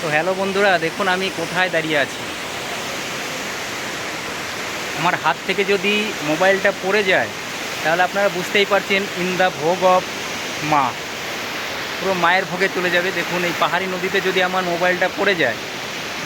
তো হ্যালো বন্ধুরা দেখুন আমি কোথায় দাঁড়িয়ে আছি। আমার হাত থেকে যদি মোবাইলটা পড়ে যায় তাহলে আপনারা বুঝতেই পারছেন ইন দ্য ভোগ অফ মা। পুরো মায়ের ভোগে চলে যাবে। দেখুন এই পাহাড়ি নদীতে যদি আমার মোবাইলটা পড়ে যায়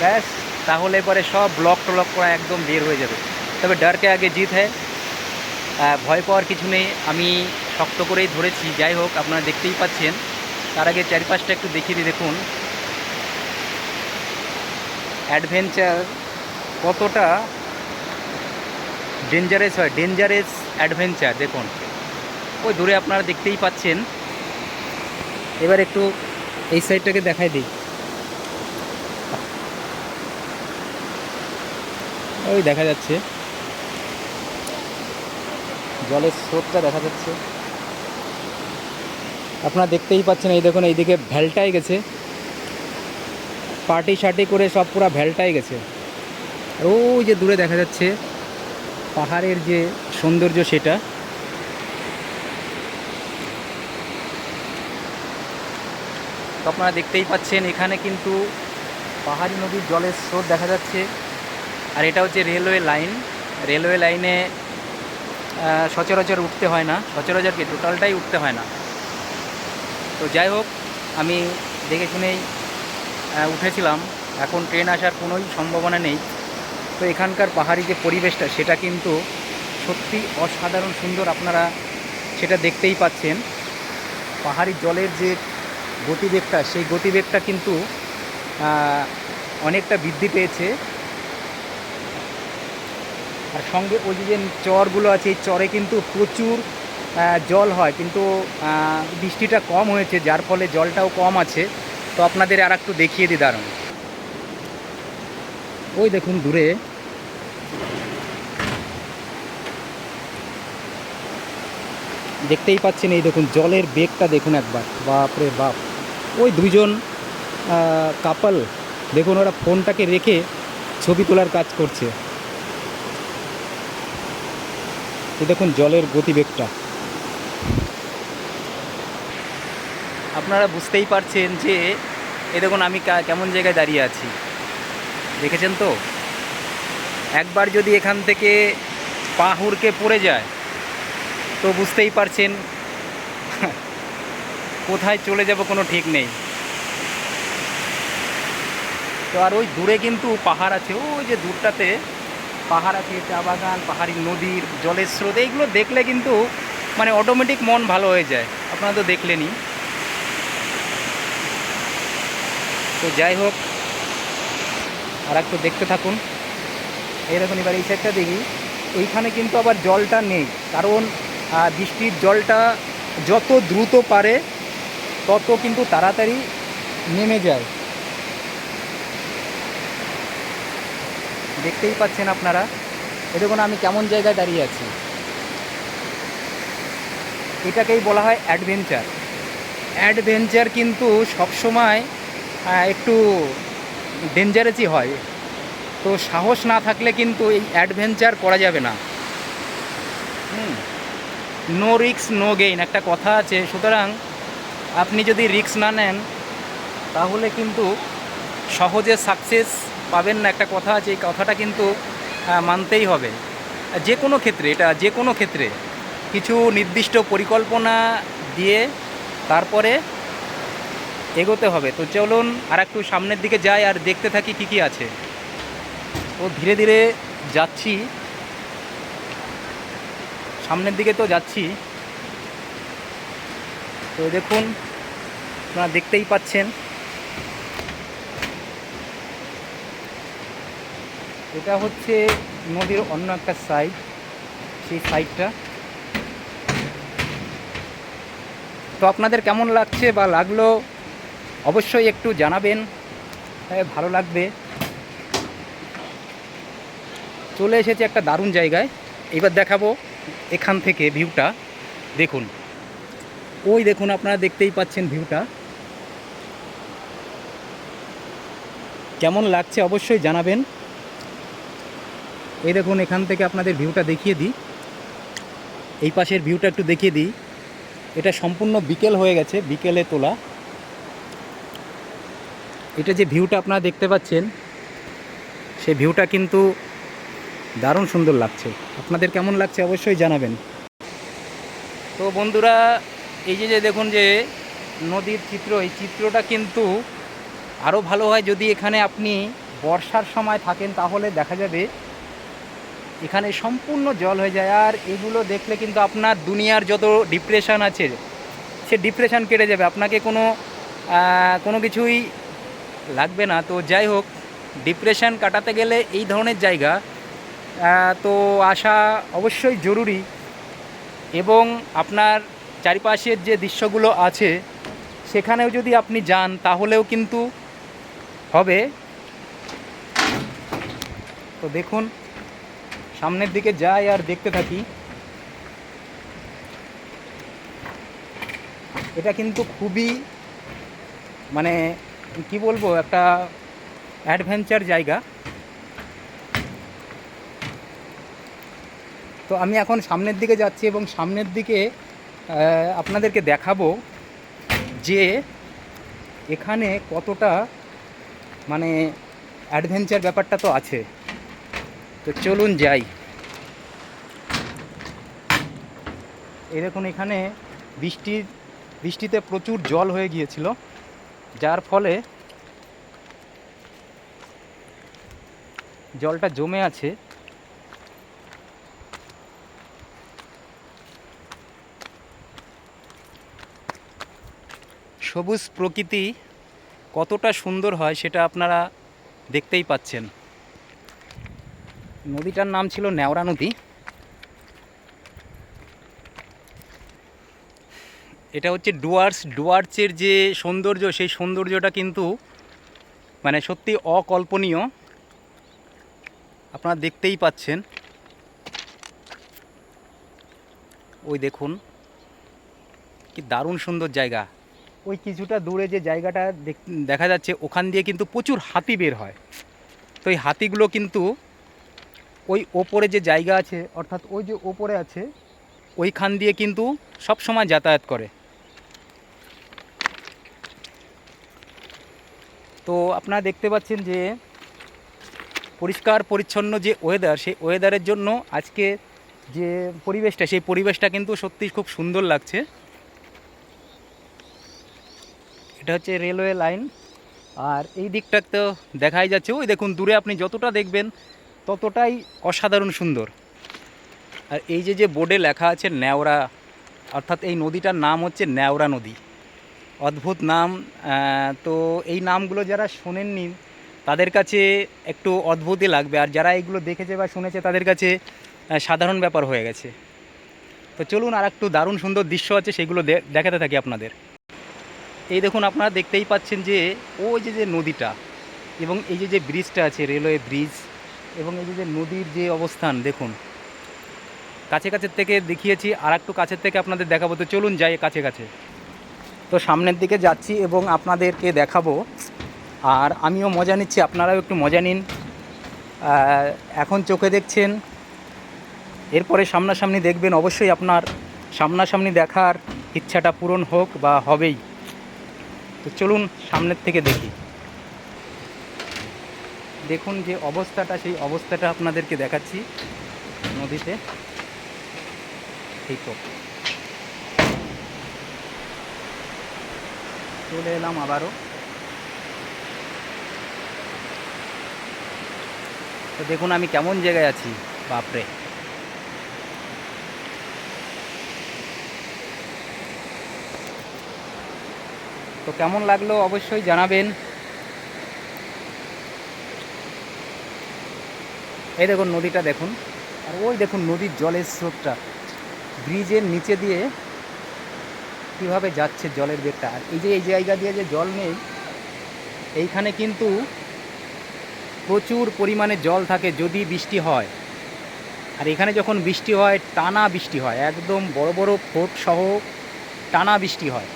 ব্যাস তাহলে পরে সব ব্লক টলক করা একদম বের হয়ে যাবে। তবে ডারকে আগে জিত আহ, ভয় পাওয়ার কিছু নেই। আমি শক্ত করেই ধরেছি। যাই হোক আপনারা দেখতেই পাচ্ছেন। তার আগে চারিপাশটা একটু দেখিয়ে দিই দেখুন। অ্যাডভেঞ্চার কতটা ডেঞ্জারাস হয়? ডেঞ্জারাস অ্যাডভেঞ্চার দেখুন। ওই দূরে আপনারা দেখতেই পাচ্ছেন। এবার একটু এই সাইডটাকে দেখাই দিই। ওই দেখা যাচ্ছে। জলের স্রোতটা দেখা যাচ্ছে। আপনারা দেখতেই পাচ্ছেন, এই দেখুন, এইদিকে ভ্যালটাই গেছে। পার্টি শার্টি করে সব পুরো ভ্যালটাই গেছে। ওই যে দূরে দেখা যাচ্ছে পাহাড়ের যে সৌন্দর্য সেটা। আপনারা দেখতেই পাচ্ছেন, এখানে কিন্তু পাহাড়ি নদীর জলের স্রোত দেখা যাচ্ছে। আর এটা হচ্ছে রেলওয়ে লাইন। রেলওয়ে লাইনে সচরাচর উঠতে হয় না। সচরাচরকে টোটালটাই উঠতে হয় না। তো যাই হোক, আমি দেখে শুনেই উঠেছিলাম। এখন ট্রেন আসার কোনোই সম্ভাবনা নেই। তো এখানকার পাহাড়ি যে পরিবেশটা, সেটা কিন্তু সত্যি অসাধারণ সুন্দর আপনারা সেটা দেখতেই পাচ্ছেন। পাহাড়ি জলের যে গতিবেগটা, সেই গতিবেগটা কিন্তু অনেকটা বৃদ্ধি পেয়েছে। আর সঙ্গে ওই যে চরগুলো আছে, এই চরে কিন্তু প্রচুর জল হয়। কিন্তু বৃষ্টিটা কম হয়েছে, যার ফলে জলটাও কম আছে। তো আপনাদের আর একটু দেখিয়ে দিই, দাঁড়ান। ওই দেখুন দূরে। দেখতেই পাচ্ছেন এই দেখুন, জলের বেগটা দেখুন একবার। বাপরে বাপ। ওই দুইজন কাপল দেখুন ওরা ফোনটাকে রেখে ছবি তোলার কাজ করছে। দেখুন জলের গতিবেগটা। আপনারা বুঝতেই পারছেন যে এই দেখুন আমি কেমন জায়গায় দাঁড়িয়ে আছি। দেখেছেন তো? একবার যদি এখান থেকে পা হুড়কে পড়ে যায়, তো বুঝতেই পারছেন কোথায় চলে যাব কোনো ঠিক নেই। তো আর ওই দূরে কিন্তু পাহাড় আছে, ওই যে দূরটাতে পাহাড় আছে, চা বাগান, পাহাড়ি নদীর জলের স্রোত, এইগুলো দেখলে কিন্তু মানে অটোমেটিক মন ভালো হয়ে যায়। আপনারা তো দেখলেনই। তো যাই হোক, আর একটু দেখতে থাকুন। এই এবার এই সাইডটা দেখি। এইখানে কিন্তু আবার জলটা নেই, কারণ বৃষ্টির জলটা যত দ্রুত পারে, তত কিন্তু তাড়াতাড়ি নেমে যায়। দেখতেই পাচ্ছেন আপনারা। এ দেখুন, আমি কেমন জায়গায় দাঁড়িয়ে আছি। এটাকেই বলা হয় অ্যাডভেঞ্চার অ্যাডভেঞ্চার কিন্তু সবসময় একটু ডেঞ্জারাসই হয়। তো সাহস না থাকলে কিন্তু এই অ্যাডভেঞ্চার করা যাবে না। নো রিক্স নো গেইন একটা কথা আছে। সুতরাং আপনি যদি রিক্স না নেন, তাহলে কিন্তু সহজে সাকসেস পাবেন না একটা কথা আছে। এই কথাটা কিন্তু মানতেই হবে। যে কোনো ক্ষেত্রে, এটা যে কোনো ক্ষেত্রে। কিছু নির্দিষ্ট পরিকল্পনা দিয়ে তারপরে এগোতে হবে। তো চলুন আর একটু সামনের দিকে যাই আর দেখতে থাকি কি কি আছে। ও ধীরে ধীরে যাচ্ছি। সামনের দিকে তো যাচ্ছি। তো দেখুন, আপনারা দেখতেই পাচ্ছেন। এটা হচ্ছে নদীর অন্য একটা সাইড সেই সাইডটা তো আপনাদের কেমন লাগছে বা লাগল অবশ্যই একটু জানাবেন হ্যাঁ, ভালো লাগবে। চলে এসেছে একটা দারুণ জায়গায়। এবার দেখাবো এখান থেকে ভিউটা। দেখুন। ওই দেখুন আপনারা দেখতেই পাচ্ছেন ভিউটা। কেমন লাগছে অবশ্যই জানাবেন। এই দেখুন এখান থেকে আপনাদের ভিউটা দেখিয়ে দিই। এই পাশের ভিউটা একটু দেখিয়ে দিই। এটা সম্পূর্ণ বিকেল হয়ে গেছে বিকেলে তোলা। এটা যে ভিউটা আপনারা দেখতে পাচ্ছেন সেই ভিউটা কিন্তু দারুণ সুন্দর লাগছে। আপনাদের কেমন লাগছে অবশ্যই জানাবেন। তো বন্ধুরা, এই যে যে দেখুন যে নদীর চিত্র, এই চিত্রটা কিন্তু আরও ভালো হয় যদি এখানে আপনি বর্ষার সময় থাকেন, তাহলে দেখা যাবে এখানে সম্পূর্ণ জল হয়ে যায়। আর এগুলো দেখলে কিন্তু আপনার দুনিয়ার যত ডিপ্রেশান আছে, সে ডিপ্রেশান কেটে যাবে। আপনাকে কোনো কোনো কিছুই লাগবে না। তো যাই হোক ডিপ্রেশন কাটাতে গেলে এই ধরনের জায়গা তো আসা অবশ্যই জরুরি। এবং আপনার চারিপাশের যে দৃশ্যগুলো আছে, সেখানেও যদি আপনি যান, তাহলেও কিন্তু হবে। তো দেখুন, সামনের দিকে যাই আর দেখতে থাকি। এটা কিন্তু খুবই মানে কি বলব, একটা অ্যাডভেঞ্চার জায়গা। তো আমি এখন সামনের দিকে যাচ্ছি এবং সামনের দিকে আপনাদেরকে দেখাবো যে এখানে কতটা মানে অ্যাডভেঞ্চার ব্যাপারটা তো আছে। তো চলুন যাই। এই দেখুন এখানে বৃষ্টির বৃষ্টিতে প্রচুর জল হয়ে গিয়েছিল। যার ফলে জলটা জমে আছে। সবুজ প্রকৃতি কতটা সুন্দর হয় সেটা আপনারা দেখতেই পাচ্ছেন। নদীটার নাম ছিল নেওড়া নদী। এটা হচ্ছে ডুয়ার্স, ডুয়ার্সের যে সৌন্দর্য, সেই সৌন্দর্যটা কিন্তু মানে সত্যি অকল্পনীয়। আপনারা দেখতেই পাচ্ছেন। ওই দেখুন, কি দারুণ সুন্দর জায়গা। ওই কিছুটা দূরে যে জায়গাটা দেখ- যাচ্ছে, ওখান দিয়ে কিন্তু প্রচুর হাতি বের হয়। তো এই হাতিগুলো কিন্তু ওই ওপরে যে জায়গা আছে, অর্থাৎ ওই যে ওপরে আছে, ওইখান দিয়ে কিন্তু সব সময় যাতায়াত করে। তো আপনারা দেখতে পাচ্ছেন যে পরিষ্কার, পরিচ্ছন্ন যে ওয়েদার সেই ওয়েদারের জন্য আজকে যে পরিবেশটা, সেই পরিবেশটা কিন্তু সত্যি খুব সুন্দর লাগছে। এটা হচ্ছে রেলওয়ে লাইন আর এই দিকটা তো দেখাই যাচ্ছে, ওই দেখুন দূরে আপনি যতটা দেখবেন ততটাই অসাধারণ সুন্দর। আর এই যে যে বোর্ডে লেখা আছে ন্যাওরা অর্থাৎ এই নদীটার নাম হচ্ছে ন্যাওরা নদী। অদ্ভুত নাম তো এই নামগুলো যারা শোনেননি, তাদের কাছে একটু অদ্ভুতই লাগবে। আর যারা এইগুলো দেখেছে বা শুনেছে, তাদের কাছে সাধারণ ব্যাপার হয়ে গেছে। তো চলুন আর একটু দারুণ সুন্দর দৃশ্য আছে, সেগুলো দেখাতে থাকি আপনাদের। এই দেখুন, আপনারা দেখতেই পাচ্ছেন যে, ওই যে যে নদীটা এবং এই যে যে ব্রিজটা আছে, রেলওয়ে ব্রিজ এবং এই যে যে নদীর যে অবস্থান, দেখুন। কাছে কাছের থেকে দেখিয়েছি আর একটু কাছের থেকে আপনাদের দেখাবো। তো চলুন যাই কাছে কাছে। তো সামনের দিকে যাচ্ছি এবং আপনাদেরকে দেখাবো। আর আমিও মজা নিচ্ছি, আপনারাও একটু মজা নিন। এখন চোখে দেখছেন, এরপরে সামনাসামনি দেখবেন অবশ্যই আপনার সামনাসামনি দেখার ইচ্ছাটা পূরণ হোক বা হবেই। তো চলুন সামনের থেকে দেখি। দেখুন যে অবস্থাটা, সেই অবস্থাটা আপনাদেরকে দেখাচ্ছি নদীতে। ঠিক তো। চলে এলাম আবারও। তো দেখুন আমি কেমন জায়গায় আছি, বাপরে। তো কেমন লাগল অবশ্যই জানাবেন। এই দেখুন নদীটা দেখুন, আর ওই দেখুন নদীর জলের স্রোতটা। ব্রিজের নিচে দিয়ে কীভাবে যাচ্ছে জলের বেগটা? আর এই যে, এই জায়গা দিয়ে যে জল নেই, এইখানে কিন্তু প্রচুর পরিমাণে জল থাকে যদি বৃষ্টি হয়। আর এখানে যখন বৃষ্টি হয়, টানা বৃষ্টি হয়, একদম বড় বড় ফোট সহ টানা বৃষ্টি হয়।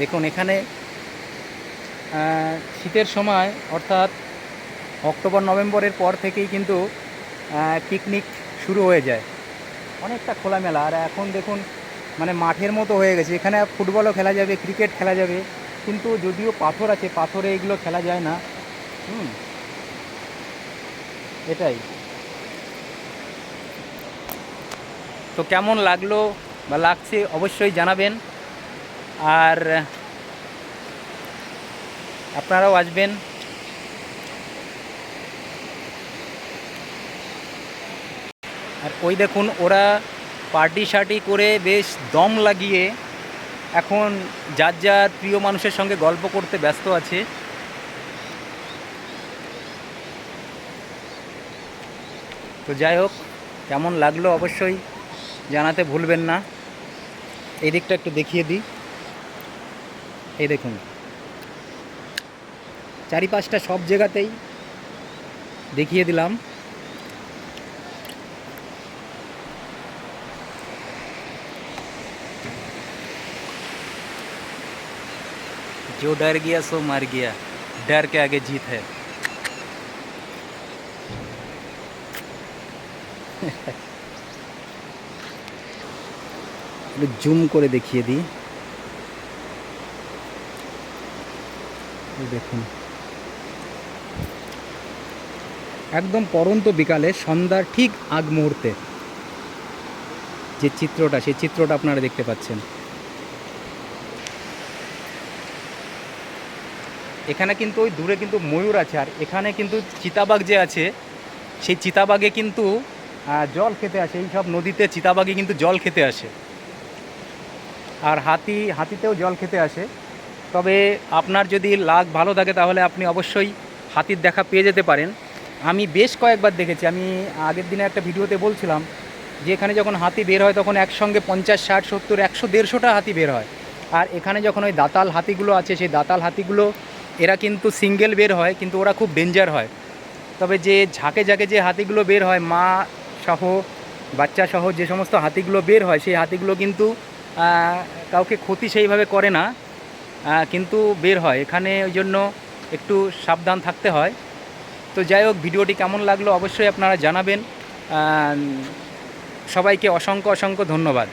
দেখুন, এখানে শীতের সময়, অর্থাৎ অক্টোবর, নভেম্বরের পর থেকেই কিন্তু পিকনিক শুরু হয়ে যায়। অনেকটা খোলামেলা। আর এখন দেখুন মানে মাঠের মতো হয়ে গেছে। এখানে ফুটবলও খেলা যাবে, ক্রিকেট খেলা যাবে, কিন্তু যদিও পাথর আছে, পাথরে এগুলো খেলা যায় না। হুম। এটাই। তো কেমন লাগল বা লাগছে অবশ্যই জানাবেন। আর আপনারাও আসবেন। আর ওই দেখুন, ওরা পার্টি শার্টি করে বেশ দম লাগিয়ে এখন যার যার প্রিয় মানুষের সঙ্গে গল্প করতে ব্যস্ত আছে। তো যাই হোক, কেমন লাগল অবশ্যই জানাতে ভুলবেন না। এই দিকটা একটু দেখিয়ে দিই। এই দেখুন। চারিপাশটা সব জায়গাতেই দেখিয়ে দিলাম। जो डर गया सो मर गया डर के आगे जीत है জুম করে দেখিয়ে দিই এই দেখুন একদম পরন্ত বিকালে সন্ধ্যার ঠিক আগ মুহূর্তে যে চিত্রটা সেই চিত্রটা আপনারা দেখতে পাচ্ছেন এখানে কিন্তু ওই দূরে কিন্তু ময়ূর আছে, আর এখানে কিন্তু চিতাবাঘ যে আছে, সেই চিতাবাঘে কিন্তু জল খেতে আসে। এই সব নদীতে চিতাবাঘে কিন্তু জল খেতে আসে। আর হাতি, হাতিতেও জল খেতে আসে। তবে আপনার যদি লাগ ভালো থাকে, তাহলে আপনি অবশ্যই হাতির দেখা পেয়ে যেতে পারেন। আমি বেশ কয়েকবার দেখেছি, আমি আগের দিনে একটা ভিডিওতে বলছিলাম যে, এখানে যখন হাতি বের হয়, তখন একসঙ্গে পঞ্চাশ, ষাট, সত্তর, একশো, দেড়শোটা হাতি বের হয়। আর এখানে যখন ওই দাতাল হাতিগুলো আছে, সেই দাতাল হাতিগুলো এরা কিন্তু সিঙ্গেল বের হয়, কিন্তু ওরা খুব ডেঞ্জার হয়। তবে যে ঝাঁকে ঝাঁকে যে হাতিগুলো বের হয়, মা সহ, বাচ্চা সহ যে সমস্ত হাতিগুলো বের হয়, সেই হাতিগুলো কিন্তু কাউকে ক্ষতি সেইভাবে করে না কিন্তু বের হয়। এখানে ওই জন্য একটু সাবধান থাকতে হয়। তো যাই হোক, ভিডিওটি কেমন লাগল অবশ্যই আপনারা জানাবেন। সবাইকে অসংখ্য অসংখ্য ধন্যবাদ।